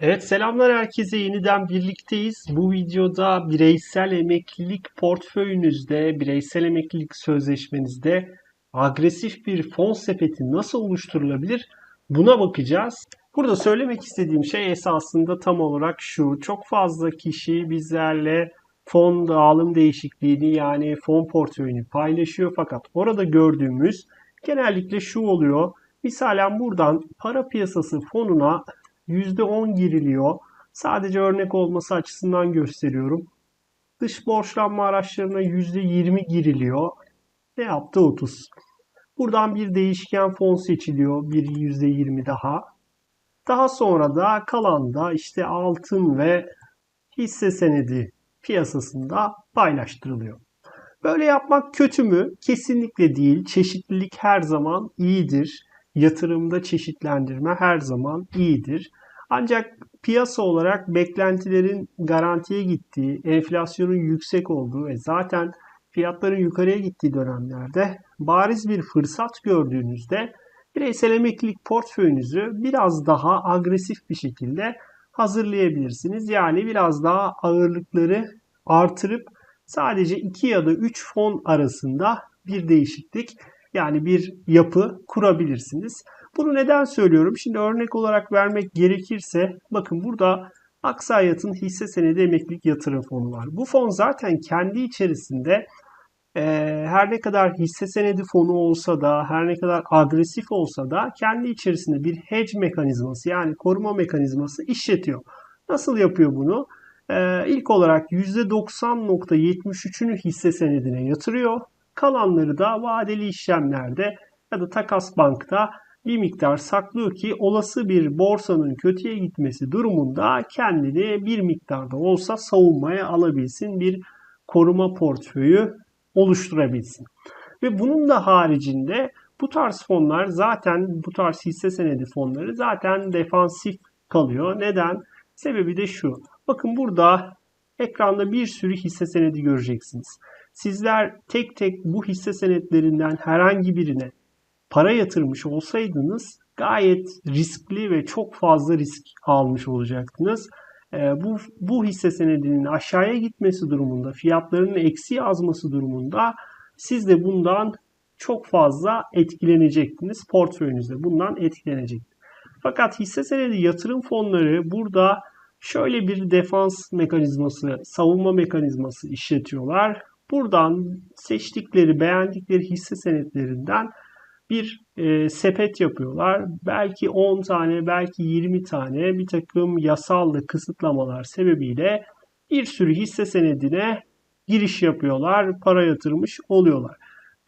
Evet selamlar herkese yeniden birlikteyiz. Bu videoda bireysel emeklilik portföyünüzde, bireysel emeklilik sözleşmenizde agresif bir fon sepeti nasıl oluşturulabilir buna bakacağız. Burada söylemek istediğim şey esasında tam olarak şu. Çok fazla kişi bizlerle fon dağılım değişikliğini yani fon portföyünü paylaşıyor fakat orada gördüğümüz genellikle şu oluyor. Misalen buradan para piyasası fonuna %10 giriliyor. Sadece örnek olması açısından gösteriyorum. Dış borçlanma araçlarına %20 giriliyor. Ne yaptı 30. Buradan bir değişken fon seçiliyor. Bir %20 daha. Daha sonra da kalan da işte altın ve hisse senedi piyasasında paylaştırılıyor. Böyle yapmak kötü mü? Kesinlikle değil. Çeşitlilik her zaman iyidir. Yatırımda çeşitlendirme her zaman iyidir. Ancak piyasa olarak beklentilerin garantiye gittiği, enflasyonun yüksek olduğu ve zaten fiyatların yukarıya gittiği dönemlerde bariz bir fırsat gördüğünüzde bireysel emeklilik portföyünüzü biraz daha agresif bir şekilde hazırlayabilirsiniz. Yani biraz daha ağırlıkları artırıp sadece 2 ya da 3 fon arasında bir değişiklik yani bir yapı kurabilirsiniz. Bunu neden söylüyorum? Şimdi örnek olarak vermek gerekirse bakın burada Aksayat'ın hisse senedi emeklilik yatırım fonu var. Bu fon zaten kendi içerisinde e, her ne kadar hisse senedi fonu olsa da her ne kadar agresif olsa da kendi içerisinde bir hedge mekanizması yani koruma mekanizması işletiyor. Nasıl yapıyor bunu? E, ilk olarak %90.73'ünü hisse senedine yatırıyor. Kalanları da vadeli işlemlerde ya da takas bankta bir miktar saklıyor ki olası bir borsanın kötüye gitmesi durumunda kendini bir miktarda olsa savunmaya alabilsin. Bir koruma portföyü oluşturabilsin. Ve bunun da haricinde bu tarz fonlar zaten bu tarz hisse senedi fonları zaten defansif kalıyor. Neden? Sebebi de şu. Bakın burada ekranda bir sürü hisse senedi göreceksiniz. Sizler tek tek bu hisse senetlerinden herhangi birine para yatırmış olsaydınız gayet riskli ve çok fazla risk almış olacaktınız. E, bu, bu hisse senedinin aşağıya gitmesi durumunda, fiyatlarının eksi azması durumunda siz de bundan çok fazla etkilenecektiniz. Portföyünüzde bundan etkilenecekti. Fakat hisse senedi yatırım fonları burada şöyle bir defans mekanizması, savunma mekanizması işletiyorlar. Buradan seçtikleri, beğendikleri hisse senetlerinden bir e, sepet yapıyorlar. Belki 10 tane, belki 20 tane bir takım yasallı kısıtlamalar sebebiyle bir sürü hisse senedine giriş yapıyorlar, para yatırmış oluyorlar.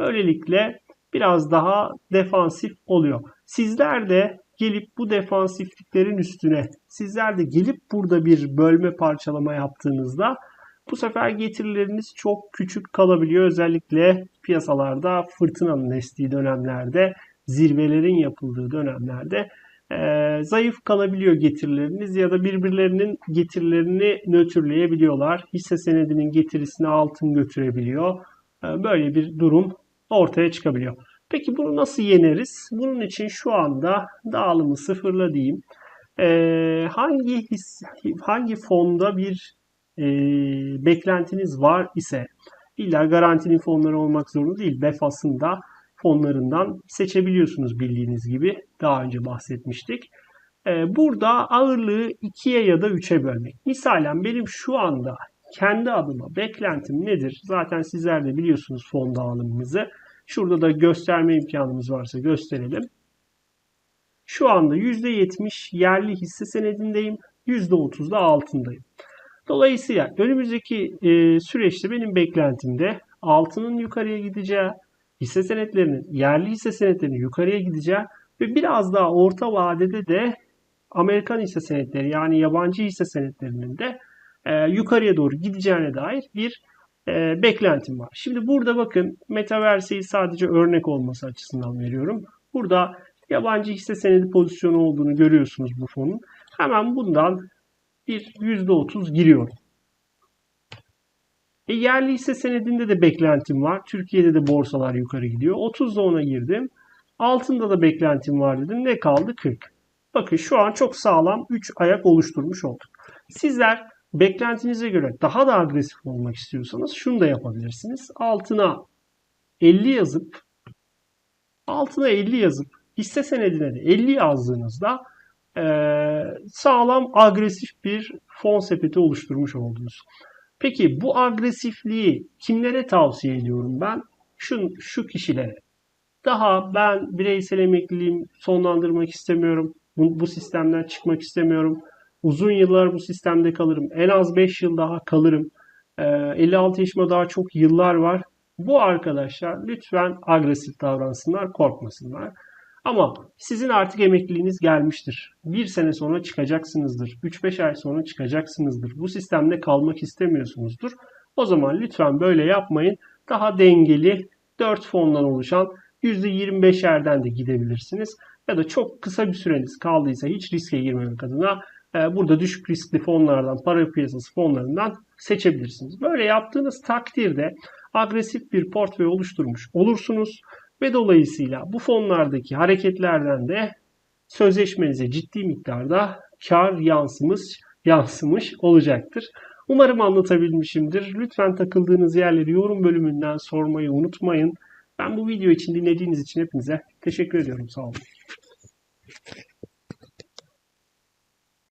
Böylelikle biraz daha defansif oluyor. Sizler de gelip bu defansifliklerin üstüne sizler de gelip burada bir bölme parçalama yaptığınızda bu sefer getirileriniz çok küçük kalabiliyor. Özellikle piyasalarda fırtınanın estiği dönemlerde, zirvelerin yapıldığı dönemlerde e, zayıf kalabiliyor getirileriniz ya da birbirlerinin getirilerini nötrleyebiliyorlar. Hisse senedinin getirisini altın götürebiliyor. E, böyle bir durum ortaya çıkabiliyor. Peki bunu nasıl yeneriz? Bunun için şu anda dağılımı sıfırla diyeyim. E, hangi his, hangi fonda bir e, beklentiniz var ise illa garantinin fonları olmak zorunda değil. BEFAS'ın da fonlarından seçebiliyorsunuz bildiğiniz gibi. Daha önce bahsetmiştik. E, burada ağırlığı 2'ye ya da 3'e bölmek. Misalen benim şu anda kendi adıma beklentim nedir? Zaten sizler de biliyorsunuz fon dağılımımızı. Şurada da gösterme imkanımız varsa gösterelim. Şu anda %70 yerli hisse senedindeyim. %30 da altındayım. Dolayısıyla önümüzdeki e, süreçte benim beklentimde altının yukarıya gideceği, hisse senetlerinin, yerli hisse senetlerinin yukarıya gideceği ve biraz daha orta vadede de Amerikan hisse senetleri yani yabancı hisse senetlerinin de e, yukarıya doğru gideceğine dair bir e, beklentim var. Şimdi burada bakın Metaverse'yi sadece örnek olması açısından veriyorum. Burada yabancı hisse senedi pozisyonu olduğunu görüyorsunuz bu fonun. Hemen bundan bir %30 giriyorum. E, yerli hisse senedinde de beklentim var. Türkiye'de de borsalar yukarı gidiyor. 30'da ona girdim. Altında da beklentim var dedim. Ne kaldı? 40. Bakın şu an çok sağlam 3 ayak oluşturmuş olduk. Sizler beklentinize göre daha da agresif olmak istiyorsanız şunu da yapabilirsiniz. Altına 50 yazıp altına 50 yazıp hisse senedine de 50 yazdığınızda sağlam agresif bir fon sepeti oluşturmuş oldunuz. Peki bu agresifliği kimlere tavsiye ediyorum ben? Şu, şu kişilere. Daha ben bireysel emekliliğimi sonlandırmak istemiyorum. Bu, bu sistemden çıkmak istemiyorum. Uzun yıllar bu sistemde kalırım. En az 5 yıl daha kalırım. E, 56 yaşıma daha çok yıllar var. Bu arkadaşlar lütfen agresif davransınlar, korkmasınlar. Ama sizin artık emekliliğiniz gelmiştir. Bir sene sonra çıkacaksınızdır. 3-5 ay sonra çıkacaksınızdır. Bu sistemde kalmak istemiyorsunuzdur. O zaman lütfen böyle yapmayın. Daha dengeli 4 fondan oluşan %25'lerden de gidebilirsiniz. Ya da çok kısa bir süreniz kaldıysa hiç riske girmemek adına e, burada düşük riskli fonlardan, para piyasası fonlarından seçebilirsiniz. Böyle yaptığınız takdirde agresif bir portföy oluşturmuş olursunuz ve dolayısıyla bu fonlardaki hareketlerden de sözleşmenize ciddi miktarda kar yansımış, yansımış olacaktır. Umarım anlatabilmişimdir. Lütfen takıldığınız yerleri yorum bölümünden sormayı unutmayın. Ben bu video için dinlediğiniz için hepinize teşekkür ediyorum. Sağ olun.